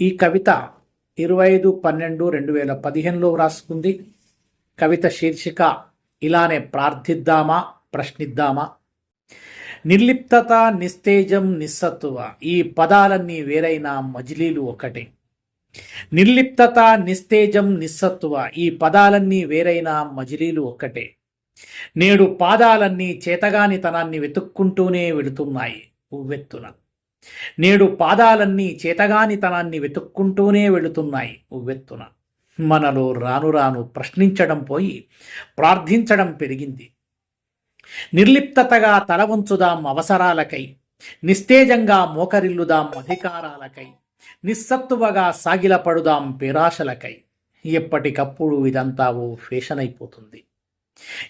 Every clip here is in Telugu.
ఈ కవిత ఇరవై ఐదు పన్నెండు రెండు వేల పదిహేనులో వ్రాసుకుంది. కవిత శీర్షిక ఇలానే ప్రార్థిద్దామా ప్రశ్నిద్దామా? నిర్లిప్తత నిస్తేజం నిస్సత్తువ ఈ పదాలన్నీ వేరైన మజిలీలు ఒకటే. నిర్లిప్తత నిస్తేజం నిస్సత్తువ ఈ పదాలన్నీ వేరైన మజిలీలు ఒక్కటే నేడు పాదాలన్నీ చేతగానితనాన్ని వెతుక్కుంటూనే వెళుతున్నాయి ఉవ్వెత్తున. నేడు పాదాలన్నీ చేతగానితనాన్ని వెతుక్కుంటూనే వెళుతున్నాయి ఉవ్వెత్తున మనలో రాను రాను ప్రశ్నించడం పోయి ప్రార్థించడం పెరిగింది. నిర్లిప్తతగా తల వంచుదాం అవసరాలకై నిస్తేజంగా మోకరిల్లుదాం అధికారాలకై నిస్సత్తువగా సాగిలపడుదాం పేరాశలకై. ఎప్పటికప్పుడు ఇదంతా ఓ ఫేషన్ అయిపోతుంది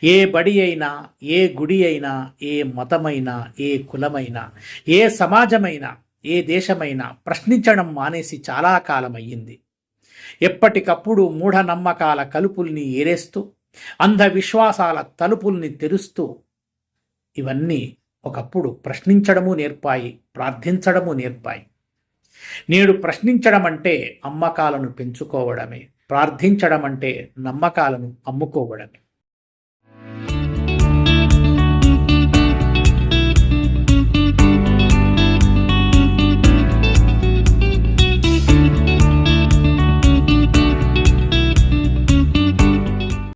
ఏ బడి అయినా ఏ గుడి అయినా ఏ మతమైనా ఏ కులమైనా ఏ సమాజమైనా ఏ దేశమైనా ప్రశ్నించడం మానేసి చాలా కాలం అయ్యింది ఎప్పటికప్పుడు మూఢనమ్మకాల కలుపుల్ని ఏరేస్తూ అంధవిశ్వాసాల తలుపుల్ని తెరుస్తూ ఇవన్నీ ఒకప్పుడు ప్రశ్నించడము నేర్పాయి ప్రార్థించడము నేర్పాయి. నేడు ప్రశ్నించడం అంటే అమ్మకాలను పెంచుకోవడమే ప్రార్థించడం అంటే నమ్మకాలను అమ్ముకోవడమే.